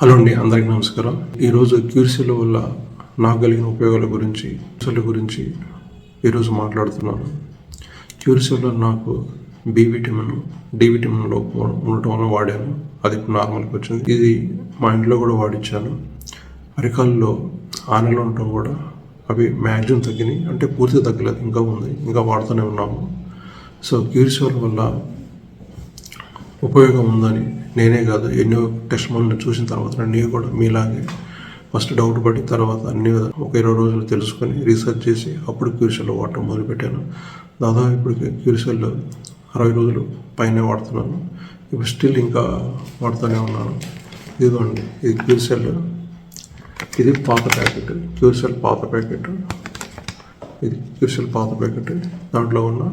Hello అండి అందరికీ నమస్కారం. ఈరోజు క్యూర్సీల వల్ల నాకు కలిగిన ఉపయోగాల గురించి క్యూరిసిల గురించి ఈరోజు మాట్లాడుతున్నాను. క్యూరిసి నాకు బి విటమిన్ డి విటమిన్ లోపం ఉండటం వల్ల వాడాను. అది ఇప్పుడు నార్మల్కి వచ్చింది. ఇది మా ఇంట్లో కూడా వాడించాను అరికాల్లో ఆనలు ఉండటం కూడా అవి మ్యాక్సిమం తగ్గినాయి. అంటే పూర్తిగా తగ్గలేదు. ఇంకా ఉంది. ఇంకా వాడుతూనే ఉన్నాము. సో క్యూర్సీల వల్ల ఉపయోగం ఉందని నేనే కాదు ఎన్నో టెస్ట్ మనం చూసిన తర్వాత నేను కూడా మీలాగే ఫస్ట్ డౌట్ పడి తర్వాత అన్ని ఒక ఇరవై రోజులు తెలుసుకొని రీసెర్చ్ చేసి అప్పుడు క్యూరిసెల్ వాడటం మొదలుపెట్టాను. దాదాపు ఇప్పుడు క్యూరిసెల్ అరవై రోజులు పైన వాడుతున్నాను. ఇప్పుడు స్టిల్ ఇంకా వాడుతూనే ఉన్నాను. ఇదిగోండి ఇది క్యూరిసెల్ ఇది పాత ప్యాకెట్ క్యూరిసెల్ పాత ప్యాకెట్. ఇది క్యూరిసెల్ పాత ప్యాకెట్. దాంట్లో ఉన్న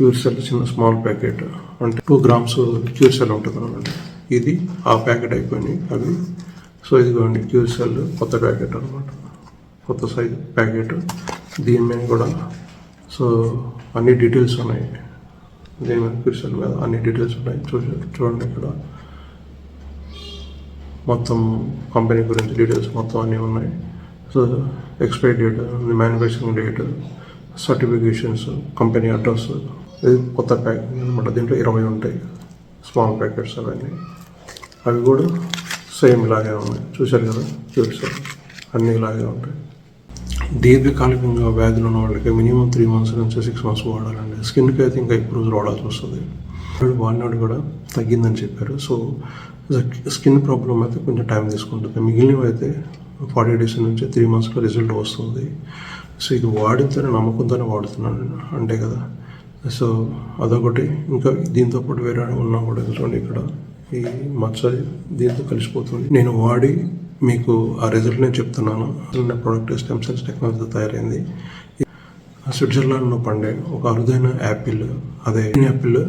క్యూర్సెల్ చిన్న స్మాల్ ప్యాకెట్ అంటే టూ గ్రామ్స్ క్యూర్సెల్ ఉంటుంది అనమాట ఇది ఆ ప్యాకెట్ అయిపోయినాయి అవి. సో ఇదిగోండి క్యూర్సెల్ కొత్త ప్యాకెట్ అనమాట కొత్త సైజ్ ప్యాకెట్. దీని మీద కూడా సో అన్ని డీటెయిల్స్ ఉన్నాయి. దీని మీద క్యూర్సెల్ మీద అన్ని డీటెయిల్స్ ఉన్నాయి. చూ చూడండి ఇక్కడ. మొత్తం కంపెనీ గురించి డీటెయిల్స్ మొత్తం అన్నీ ఉన్నాయి. So expiry date manufacturing date certifications company address ఇది కొత్త ప్యాకింగ్ అనమాట దీంట్లో ఇరవై ఉంటాయి. స్మాల్ ప్యాకెట్స్ అవన్నీ. అవి కూడా సేమ్ ఇలాగే ఉన్నాయి. చూశారు కదా? చూపిస్తారు అన్నీ ఇలాగే ఉంటాయి. దీర్ఘకాలికంగా వ్యాధులు ఉన్న వాళ్ళకి మినిమం త్రీ మంత్స్ నుంచి సిక్స్ మంత్స్ వాడాలండి. స్కిన్కి అయితే ఇంకా ఎక్కువ రోజులు వాడాల్సి వస్తుంది. వాడు వాడినాడు కూడా తగ్గిందని చెప్పారు. సో స్కిన్ ప్రాబ్లం అయితే కొంచెం టైం తీసుకుంటుంది. మిగిలినవి అయితే ఫార్టీ డేస్ నుంచి త్రీ మంత్స్లో రిజల్ట్ వస్తుంది. సో ఇది వాడితేనే నమ్మకంతోనే వాడుతున్నాను నేను. అంతే కదా? సో అదొకటి. ఇంకా దీంతో పాటు వేరే ఉన్నా కూడా చూడండి ఇక్కడ. ఈ మచ్చ దీంతో కలిసిపోతుంది. నేను వాడి మీకు ఆ రిజల్ట్ నేను చెప్తున్నాను. నా ప్రోడక్ట్ స్టెమ్ సెల్స్ టెక్నాలజీతో తయారైంది. స్విట్జర్లాండ్లో పండే ఒక అరుదైన యాపిల్ అదే యాపిల్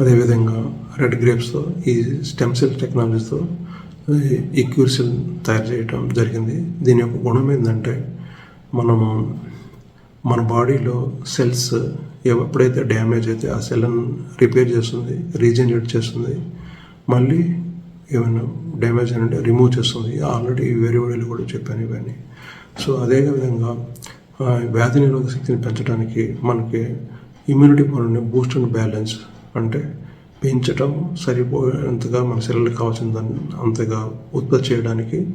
అదేవిధంగా రెడ్ గ్రేప్స్తో ఈ స్టెమ్ సెల్ టెక్నాలజీతో ఈ క్యూర్సెల్ తయారు చేయడం జరిగింది. దీని యొక్క గుణం ఏంటంటే మనము మన బాడీలో సెల్స్ ఎప్పుడైతే డ్యామేజ్ అయితే ఆ సెల్లను రిపేర్ చేస్తుంది రీజనరేట్ చేస్తుంది మళ్ళీ ఏమైనా డ్యామేజ్ అంటే రిమూవ్ చేస్తుంది. ఆల్రెడీ వేరే కూడా చెప్పాను ఇవన్నీ. సో అదే విధంగా వ్యాధి నిరోధక శక్తిని పెంచడానికి మనకి ఇమ్యూనిటీ పవర్ని బూస్ట్ అండ్ బ్యాలెన్స్ అంటే పెంచడం సరిపోయేంతగా మన శరీరాలకు కావాల్సిన దాన్ని అంతగా ఉత్పత్తి చేయడానికి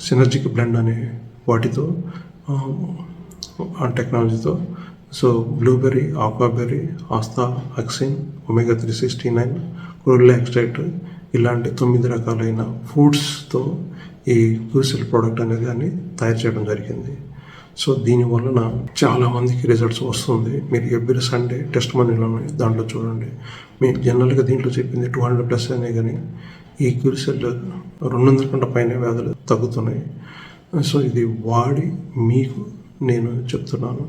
సినర్జిక్ బ్లెండ్ అనే వాటితో ఆ టెక్నాలజీతో so blueberry ఆక్వాబెర్రీ astaxanthin omega three sixty nine కురుల్లా extract ఇలాంటి తొమ్మిది రకాలైన ఫుడ్స్తో ఈ క్యూసిల్ ప్రోడక్ట్ అనేది దాన్ని తయారు చేయడం జరిగింది. సో దీనివలన చాలామందికి రిజల్ట్స్ వస్తుంది. మీరు ఎవ్రీ సండే టెస్ట్ మనీలోనే ఉన్నాయి దాంట్లో చూడండి. మీరు జనరల్గా దీంట్లో చెప్పింది టూ హండ్రెడ్ ప్లస్ అనే కానీ ఈ క్యూరిసెల్ రెండు వందల కంటే పైన వ్యాధులు తగ్గుతున్నాయి. సో ఇది వాడి మీకు నేను చెప్తున్నాను.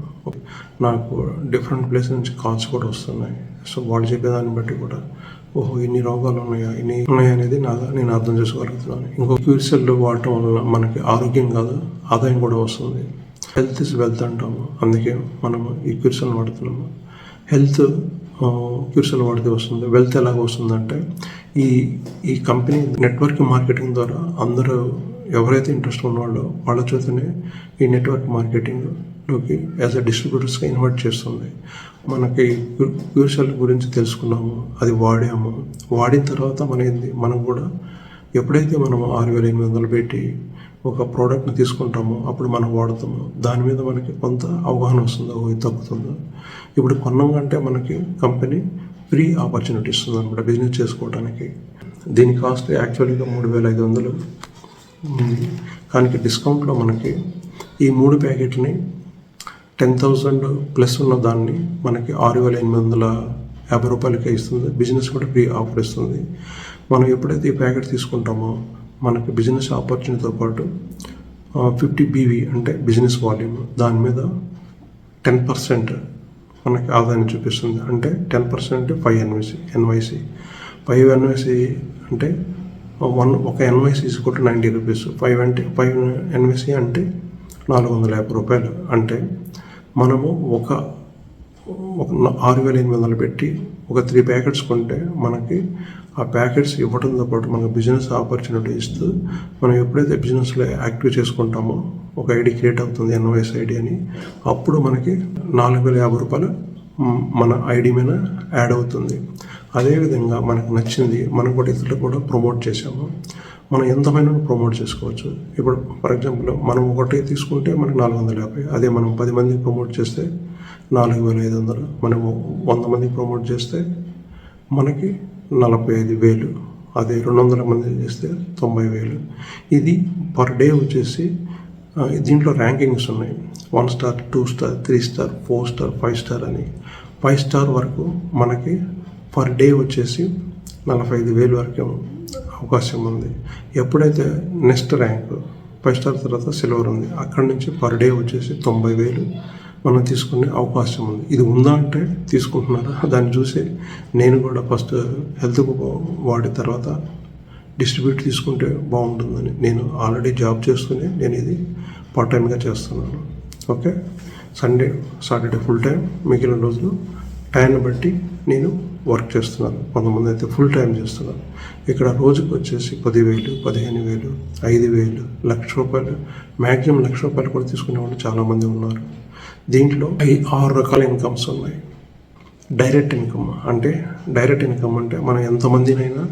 నాకు డిఫరెంట్ ప్లేస్ నుంచి కాల్స్ కూడా వస్తున్నాయి. సో వాళ్ళు చెప్పేదాన్ని బట్టి కూడా ఓహో ఇన్ని రోగాలు ఉన్నాయా? ఇన్ని ఉన్నాయా అనేది నా నేను అర్థం చేసుకోగలుగుతున్నాను. ఇంకో క్యూరిసెల్ వాడటం వల్ల మనకి ఆరోగ్యం కాదు ఆదాయం కూడా వస్తుంది. హెల్త్ ఇస్ వెల్త్ అంటాము. అందుకే మనము ఈ క్యూరిసెల్ వాడుతున్నాము. హెల్త్ క్యూరిసెల్ వాడితే వస్తుంది. వెల్త్ ఎలాగ వస్తుందంటే ఈ ఈ కంపెనీ నెట్వర్క్ మార్కెటింగ్ ద్వారా అందరూ ఎవరైతే ఇంట్రెస్ట్ ఉన్నవాళ్ళో వాళ్ళ చేతనే ఈ నెట్వర్క్ మార్కెటింగ్లోకి యాజ్ అ డిస్ట్రిబ్యూటర్స్గా ఇన్వైట్ చేస్తుంది. మనకి క్యూరిసెల్ గురించి తెలుసుకున్నాము అది వాడాము. వాడిన తర్వాత మన ఏంది మనం కూడా ఎప్పుడైతే మనం ఆరు వేల ఎనిమిది వందలు పెట్టి ఒక ప్రోడక్ట్ని తీసుకుంటామో అప్పుడు మనం వాడతాము. దాని మీద మనకి కొంత అవగాహన వస్తుందో? ఇది తగ్గుతుందో? ఇప్పుడు కొన్నాం కంటే మనకి కంపెనీ ఫ్రీ ఆపర్చునిటీ ఇస్తుంది అనమాట బిజినెస్ చేసుకోవడానికి దీని కాస్ట్ యాక్చువల్గా మూడు వేల ఐదు వందలు కానీ డిస్కౌంట్లో మనకి ఈ మూడు ప్యాకెట్ని టెన్ థౌజండ్ ప్లస్ ఉన్న దాన్ని మనకి ఆరు వేల ఎనిమిది వందల యాభై రూపాయలకే ఇస్తుంది. బిజినెస్ కూడా ఫ్రీ ఆఫర్ ఇస్తుంది. మనం ఎప్పుడైతే ఈ ప్యాకెట్ తీసుకుంటామో మనకి బిజినెస్ ఆపర్చునిటీతో పాటు ఫిఫ్టీ బీవీ అంటే బిజినెస్ వాల్యూమ్ దాని మీద టెన్ పర్సెంట్ మనకి ఆదాయం చూపిస్తుంది. అంటే ten percent five NYC NYC. Five NYC అంటే వన్ ఒక NYC equal to ninety rupees. Five అంటే ఫైవ్ ఎన్వైసి అంటే నాలుగు వందల యాభై రూపాయలు. అంటే మనము ఒక ఒక ఆరు వేల ఎనిమిది వందలు పెట్టి ఒక త్రీ ప్యాకెట్స్ కొంటే మనకి ఆ ప్యాకెట్స్ ఇవ్వడంతో పాటు మనకు బిజినెస్ ఆపర్చునిటీ ఇస్తూ మనం ఎప్పుడైతే బిజినెస్లో యాక్టివ్ చేసుకుంటామో ఒక ఐడి క్రియేట్ అవుతుంది ఎన్వైఎస్ ఐడి అని అప్పుడు మనకి నాలుగు వేల యాభై రూపాయలు మన ఐడి మీద యాడ్ అవుతుంది. అదేవిధంగా మనకు నచ్చింది మనం కూడా ఇతరులు కూడా ప్రమోట్ చేసాము మనం ఎంతమైనా ప్రమోట్ చేసుకోవచ్చు. ఇప్పుడు ఫర్ ఎగ్జాంపుల్ మనం ఒకటి తీసుకుంటే మనకు నాలుగు వందల యాభై అదే మనం పది మందికి ప్రమోట్ చేస్తే నాలుగు వేల ఐదు వందలు మనము వంద మందికి ప్రమోట్ చేస్తే మనకి నలభై ఐదు వేలు అదే రెండు వందల మంది చేస్తే తొంభై వేలు. ఇది పర్ డే వచ్చేసి దీంట్లో ర్యాంకింగ్స్ ఉన్నాయి. One star two star three star four star five star అని. ఫైవ్ స్టార్ వరకు మనకి పర్ డే వచ్చేసి నలభై ఐదు వేలు వరకు అవకాశం ఉంది. ఎప్పుడైతే నెక్స్ట్ ర్యాంక్ ఫైవ్ స్టార్ తర్వాత సిల్వర్ ఉంది అక్కడి నుంచి పర్ డే వచ్చేసి తొంభై వేలు మనం తీసుకునే అవకాశం ఉంది. ఇది ఉందా అంటే తీసుకుంటున్నారా? దాన్ని చూసి నేను కూడా ఫస్ట్ హెల్త్ వాడిన తర్వాత డిస్ట్రిబ్యూట్ తీసుకుంటే బాగుంటుందని నేను ఆల్రెడీ జాబ్ చేస్తూనే నేను ఇది పార్ట్ టైంగా చేస్తున్నాను. Okay? Sunday Saturday full time మిగిలిన రోజులు టైంని బట్టి నేను వర్క్ చేస్తున్నారు. కొంతమంది అయితే ఫుల్ టైం చేస్తున్నారు. ఇక్కడ రోజుకు వచ్చేసి పదివేలు పదిహేను వేలు ఐదు వేలు లక్ష రూపాయలు. మ్యాక్సిమం లక్ష రూపాయలు కూడా తీసుకునే వాళ్ళు చాలామంది ఉన్నారు. దీంట్లో ఐ ఆరు రకాల ఇన్కమ్స్ ఉన్నాయి. డైరెక్ట్ ఇన్కమ్ అంటే డైరెక్ట్ ఇన్కమ్ అంటే మనం ఎంతమందినైనా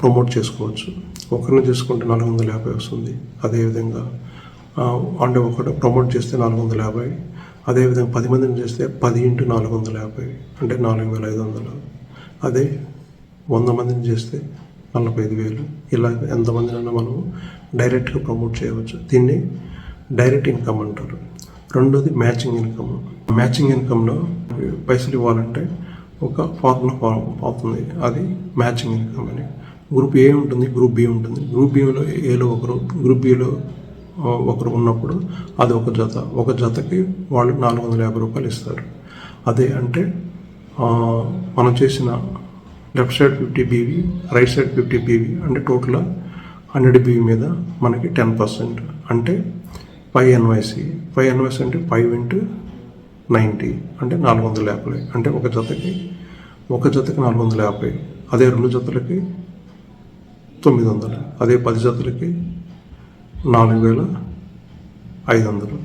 ప్రమోట్ చేసుకోవచ్చు. ఒకరిని చేసుకుంటే నాలుగు వందల యాభై వస్తుంది. అదేవిధంగా అంటే ఒకటి ప్రమోట్ చేస్తే నాలుగు వందల యాభై. అదేవిధంగా పది మందిని చేస్తే పది ఇంటూ నాలుగు వందల యాభై అంటే నాలుగు వేల ఐదు వందలు. అదే వంద మందిని చేస్తే నలభై ఐదు వేలు. ఇలా ఎంతమందినైనా మనం డైరెక్ట్గా ప్రమోట్ చేయవచ్చు. దీన్ని డైరెక్ట్ ఇన్కమ్ అంటారు. రెండోది మ్యాచింగ్ ఇన్కమ్. మ్యాచింగ్ ఇన్కమ్లో పైసలు ఇవ్వాలంటే ఒక ఫార్ములా ఫార్మ్ అవుతుంది. అది మ్యాచింగ్ ఇన్కమ్ అని. గ్రూప్ ఏ ఉంటుంది? గ్రూప్ బి ఉంటుంది. గ్రూప్ బిలో ఏలో ఒకరు గ్రూప్ బిలో ఒకరు ఉన్నప్పుడు అది ఒక జత. ఒక జతకి వాళ్ళు నాలుగు వందల యాభై రూపాయలు ఇస్తారు. అదే అంటే మనం చేసిన left side fifty BV right side fifty BV అంటే టోటల్ హండ్రెడ్ బీవీ మీద మనకి టెన్ పర్సెంట్ అంటే ఫైవ్ ఎన్వైసి. ఫైవ్ ఎన్వైసి అంటే ఫైవ్ ఇంటూ నైంటీ అంటే నాలుగు వందల యాభై. అంటే ఒక జతకి ఒక జతకి నాలుగు వందల యాభై. అదే రెండు జతలకి తొమ్మిది వందలు. అదే పది జతలకి నాలుగు వేల ఐదు వందలు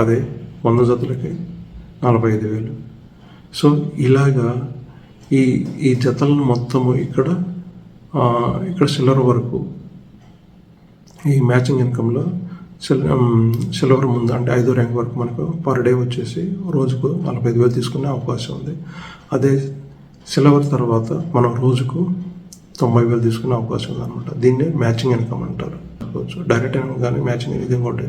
అదే వంద జతలకి నలభై ఐదు వేలు సో ఇలాగా ఈ ఈ జతలను మొత్తము ఇక్కడ ఇక్కడ సిల్వర్ వరకు ఈ మ్యాచింగ్ ఇన్కంలో సిల్ సిల్వర్ ముందు అంటే ఐదో ర్యాంక్ వరకు మనకు పర్ డే వచ్చేసి రోజుకు నలభై ఐదు వేలు తీసుకునే అవకాశం ఉంది. అదే సిల్వర్ తర్వాత మనం రోజుకు తొంభై వేలు తీసుకునే అవకాశం ఉంది అనమాట దీన్నే మ్యాచింగ్ ఇన్కమ్ అంటారు. తీసుకోవచ్చు. డైరెక్ట్ అయినా కానీ మ్యాచింగ్ ఇది ఒకటి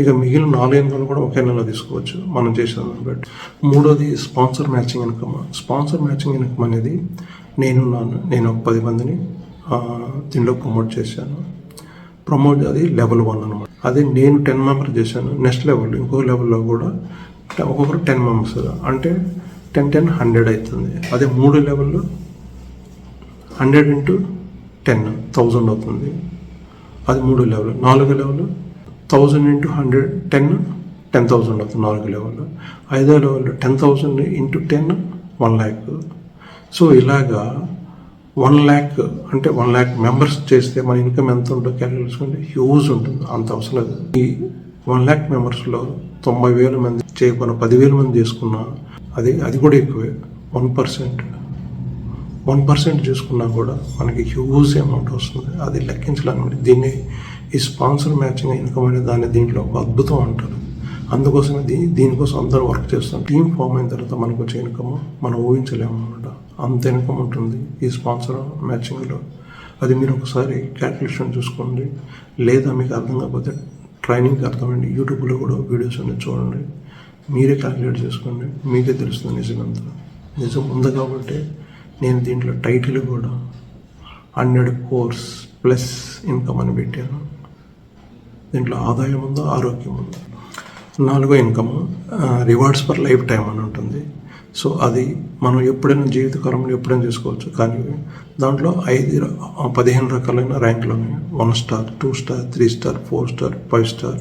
ఇక మిగిలిన నాలుగు ఇన్కమ్ కూడా ఒకే నెలలో తీసుకోవచ్చు. మనం చేసిన దాన్ని బట్టి. మూడోది sponsor matching income. Sponsor matching income అనేది నేను నాన్న నేను ఒక పది మందిని ఆ, దీనిలో ప్రమోట్ చేశాను. ప్రమోట్ అది లెవెల్ వన్ అనమాట అదే నేను టెన్ మెంబర్ చేశాను. నెక్స్ట్ లెవెల్ ఇంకో లెవెల్లో కూడా ఒక్కొక్కరు టెన్ మెంబర్స్. అంటే టెన్ టెన్ హండ్రెడ్ అవుతుంది అదే మూడు లెవెల్లో హండ్రెడ్ ఇంటూ టెన్ థౌజండ్ అవుతుంది. అది మూడు లెవెల్ నాలుగు level thousand into hundred ten ten thousand అవుతుంది నాలుగు లెవెల్. ఐదో level ten thousand into ten one lakh so ఇలాగా వన్ ల్యాక్ అంటే వన్ ల్యాక్ మెంబర్స్ చేస్తే మన ఇన్కమ్ ఎంత ఉంటుందో క్యాలిక్యులేట్ చేసుకుంటే హ్యూజ్ ఉంటుంది అంత అవసరం లేదు. ఈ వన్ ల్యాక్ మెంబర్స్లో తొంభై వేల మంది చేయకుండా పదివేల మంది చేసుకున్నా అది అది కూడా ఎక్కువే వన్ పర్సెంట్ వన్ పర్సెంట్ చూసుకున్నా కూడా మనకి హ్యూజ్ అమౌంట్ వస్తుంది. అది లెక్కించలేమండి దీన్ని ఈ స్పాన్సర్ మ్యాచింగ్ ఇన్కమ్ అనే దాన్ని దీంట్లో ఒక అద్భుతం అంటారు. అందుకోసమే దీని దీనికోసం అందరూ వర్క్ చేస్తాం టీం ఫామ్ అయిన తర్వాత మనకు వచ్చే ఇన్కమ్ మనం ఊహించలేము అనమాట అంత ఇన్కమ్ ఉంటుంది ఈ స్పాన్సర్ మ్యాచింగ్లో అది మీరు ఒకసారి క్యాల్కులేషన్ చూసుకోండి. లేదా మీకు అర్థం కాకపోతే ట్రైనింగ్కి అర్థమైంది. యూట్యూబ్లో కూడా వీడియోస్ అన్ని చూడండి. మీరే క్యాల్కులేట్ చేసుకోండి. మీకే తెలుస్తుంది నిజమంతా నిజం ఉంది కాబట్టి నేను దీంట్లో టైటిల్ కూడా హండ్రెడ్ కోర్స్ ప్లస్ ఇన్కమ్ అని పెట్టాను. దీంట్లో ఆదాయం ఉందో ఆరోగ్యం ఉందో. నాలుగో income rewards for lifetime అని ఉంటుంది. సో అది మనం ఎప్పుడైనా జీవితకాలంలో ఎప్పుడైనా చేసుకోవచ్చు. కానీ దాంట్లో ఐదు పదిహేను రకాలైన ర్యాంకులు ఉన్నాయి. One star two star three star four star five star.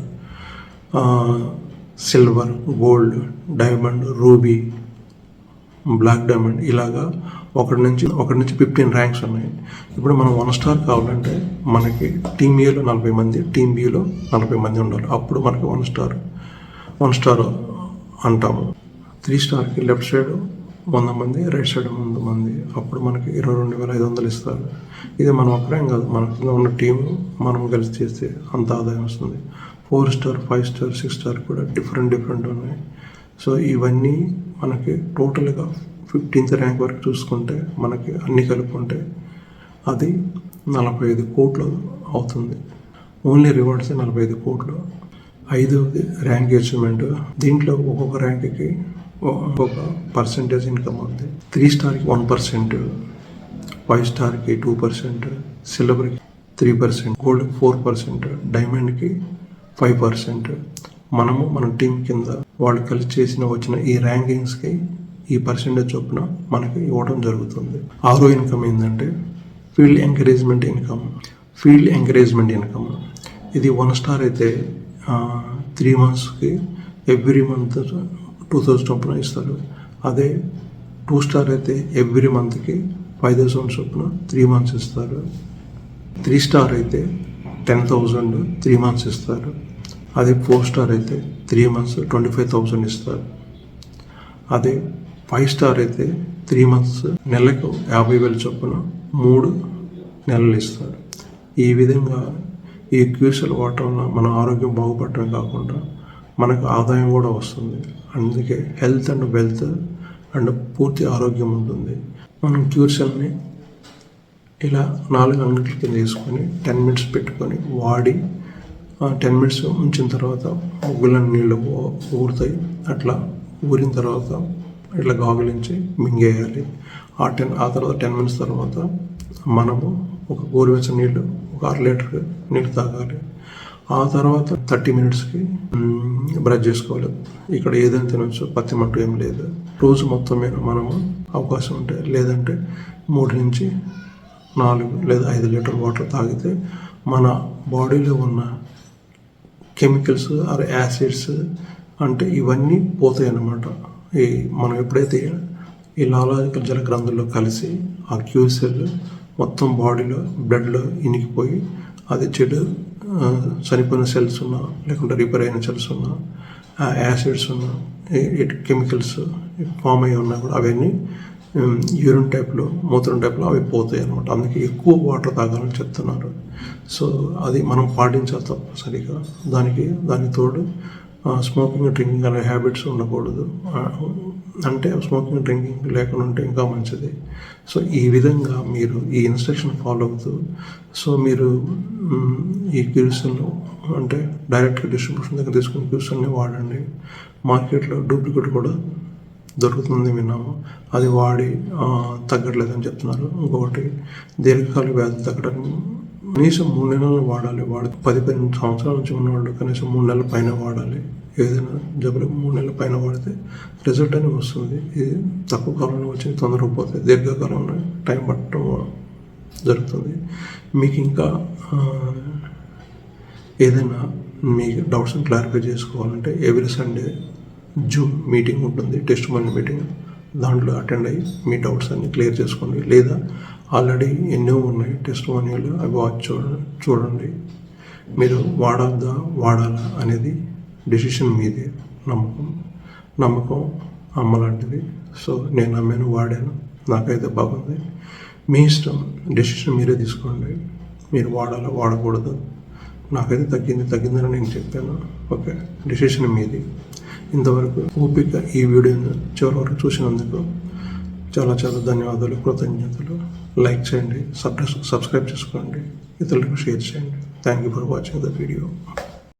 Silver gold diamond ruby black diamond ఇలాగా ఒకటి నుంచి ఒకటి నుంచి ఫిఫ్టీన్ ర్యాంక్స్ ఉన్నాయి. ఇప్పుడు మనం వన్ స్టార్ కావాలంటే మనకి టీమ్ ఏలో నలభై మంది టీమ్ బిలో నలభై మంది ఉండాలి. అప్పుడు మనకి వన్ స్టార్ వన్ స్టార్ అంటాము. త్రీ స్టార్కి లెఫ్ట్ సైడ్ వంద మంది రైట్ సైడ్ వంద మంది. అప్పుడు మనకి ఇరవై రెండు వేల ఐదు వందలు ఇస్తారు. ఇది మనం ఒక్కరేం కాదు. మన కింద ఉన్న టీము మనం కలిసి చేస్తే అంత ఆదాయం వస్తుంది. Four star five star six star కూడా డిఫరెంట్ డిఫరెంట్ ఉన్నాయి. సో ఇవన్నీ మనకి టోటల్గా ఫిఫ్టీన్త్ ర్యాంక్ వరకు చూసుకుంటే మనకి అన్ని కలుపుకుంటే అది నలభై ఐదు కోట్లు అవుతుంది. ఓన్లీ రివార్డ్స్ నలభై ఐదు కోట్లు. ఐదవది ర్యాంక్ అచీవ్మెంట్. దీంట్లో ఒక్కొక్క ర్యాంక్కి ఒక్కొక్క పర్సంటేజ్ ఇన్కమ్ ఉంది. త్రీ స్టార్కి వన్ పర్సెంట్ ఫైవ్ స్టార్కి టూ పర్సెంట్ సిల్వర్కి త్రీ పర్సెంట్ గోల్డ్కి ఫోర్ పర్సెంట్ డైమండ్కి ఫైవ్ పర్సెంట్. మనము మన టీం కింద వాళ్ళు కలిసి చేసిన వచ్చిన ఈ ర్యాంకింగ్స్కి ఈ పర్సెంటేజ్ చొప్పున మనకి ఇవ్వడం జరుగుతుంది. ఆరో ఇన్కమ్ ఏంటంటే field encouragement income. Field encouragement income. ఇది వన్ స్టార్ అయితే త్రీ మంత్స్కి ఎవ్రీ మంత్ టూ థౌజండ్ చొప్పున ఇస్తారు. అదే టూ స్టార్ అయితే ఎవ్రీ మంత్కి ఫైవ్ థౌసండ్ చొప్పున త్రీ మంత్స్ ఇస్తారు. త్రీ స్టార్ అయితే టెన్ థౌజండ్ త్రీ మంత్స్ ఇస్తారు. అదే ఫోర్ స్టార్ అయితే three months twenty five thousand ఇస్తారు. అదే ఫైవ్ స్టార్ అయితే త్రీ మంత్స్ నెలకు యాభై వేలు చొప్పున మూడు నెలలు ఇస్తారు. ఈ విధంగా ఈ క్యూసెల్ వాడటం వల్ల మన ఆరోగ్యం బాగుపడటం కాకుండా మనకు ఆదాయం కూడా వస్తుంది. అందుకే హెల్త్ అండ్ వెల్త్ అండ్ పూర్తి ఆరోగ్యం ఉంటుంది. మనం క్యూసెల్ని ఇలా నాలుగు అంగట్ల కింద వేసుకొని టెన్ మినిట్స్ పెట్టుకొని వాడి టెన్ మినిట్స్ ఉంచిన తర్వాత ముగ్గుల నీళ్ళు ఊరుతాయి. అట్లా ఊరిన తర్వాత ఇట్లా గాగులించి మింగేయాలి. ఆ టెన్ ఆ తర్వాత టెన్ మినిట్స్ తర్వాత మనము ఒక గోరువెచ్చని నీళ్ళు ఒక అర లీటర్ నీళ్ళు తాగాలి. ఆ తర్వాత థర్టీ మినిట్స్కి బ్రష్ చేసుకోవాలి. ఇక్కడ ఏదైనా తినొచ్చు పత్తి మట్టు ఏం లేదు. రోజు మొత్తం మీద మనము అవకాశం ఉంటే లేదంటే మూడు నుంచి నాలుగు లేదా ఐదు లీటర్ వాటర్ తాగితే మన బాడీలో ఉన్న కెమికల్స్ ఆర్ యాసిడ్స్ అంటే ఇవన్నీ పోతాయి అన్నమాట ఈ మనం ఎప్పుడైతే ఈ లాలాజికల్ జల గ్రంథుల్లో కలిసి ఆ క్యూసెల్ మొత్తం బాడీలో బ్లడ్లో ఇనికిపోయి అది చెడు చనిపోయిన సెల్స్ ఉన్నా లేకుంటే రిపేర్ అయిన సెల్స్ ఉన్నా ఆ యాసిడ్స్ ఉన్నా కెమికల్స్ ఫామ్ అయ్యి ఉన్నా కూడా అవన్నీ యూరిన్ టైప్లో మూత్రం టైప్లో అవి పోతాయి అనమాట అందుకే ఎక్కువ వాటర్ తాగాలని చెప్తున్నారు. సో అది మనం పాటించాలి తప్పనిసరిగా. దానికి దానికి తోడు స్మోకింగ్ డ్రింకింగ్ అనే హ్యాబిట్స్ ఉండకూడదు. అంటే స్మోకింగ్ డ్రింకింగ్ లేకుండా ఉంటే ఇంకా మంచిది. సో ఈ విధంగా మీరు ఈ ఇన్స్ట్రక్షన్ ఫాలో అవుతూ సో మీరు ఈ క్యూసన్లు అంటే డైరెక్ట్గా డిస్ట్రిబ్యూషన్ దగ్గర తీసుకుని క్యూసన్ని వాడండి. మార్కెట్లో డూప్లికేట్ కూడా దొరుకుతుంది విన్నాము. అది వాడి తగ్గట్లేదని చెప్తున్నారు. ఇంకొకటి దీర్ఘకాలిక వ్యాధి తగ్గడానికి కనీసం మూడు నెలలు వాడాలి. వాడు పది పన్నెండు సంవత్సరాల నుంచి ఉన్నవాళ్ళు కనీసం మూడు నెలల పైన వాడాలి. ఏదైనా జబ్బులకు మూడు నెలల పైన వాడితే రిజల్ట్ అనేది వస్తుంది. ఇది తక్కువ కాలంలో వచ్చి తొందరగా పోతే దీర్ఘకాలంలో టైం పట్టడం జరుగుతుంది. మీకు ఇంకా ఏదైనా మీ డౌట్స్ని క్లారిఫై చేసుకోవాలంటే ఎవ్రీ సండే జూమ్ మీటింగ్ ఉంటుంది. టెస్ట్ మనీ మీటింగ్ దాంట్లో అటెండ్ అయ్యి మీ డౌట్స్ అన్ని క్లియర్ చేసుకోండి. లేదా ఆల్రెడీ ఎన్నో ఉన్నాయి టెస్ట్ మనీలు అవి వాచ్ చూడ చూడండి. మీరు వాడద్దా? వాడాలా? అనేది డెసిషన్ మీదే. నమ్మకం నమ్మకం అమ్మ లాంటిది సో నేను నమ్మాను వాడాను. నాకైతే బాగుంది. మీ ఇష్టం డెసిషన్ మీరే తీసుకోండి. మీరు వాడాలో వాడకూడదు? నాకైతే తగ్గింది తగ్గిందని నేను చెప్పాను. ఓకే? డెసిషన్ మీది. ఇంతవరకు ఓపిక ఈ వీడియోని చివరి వరకు చూసినందుకు చాలా చాలా ధన్యవాదాలు కృతజ్ఞతలు. లైక్ చేయండి సబ్స్క్రైబ్ సబ్స్క్రైబ్ చేసుకోండి. ఇతరులకు షేర్ చేయండి. Thank you for watching the video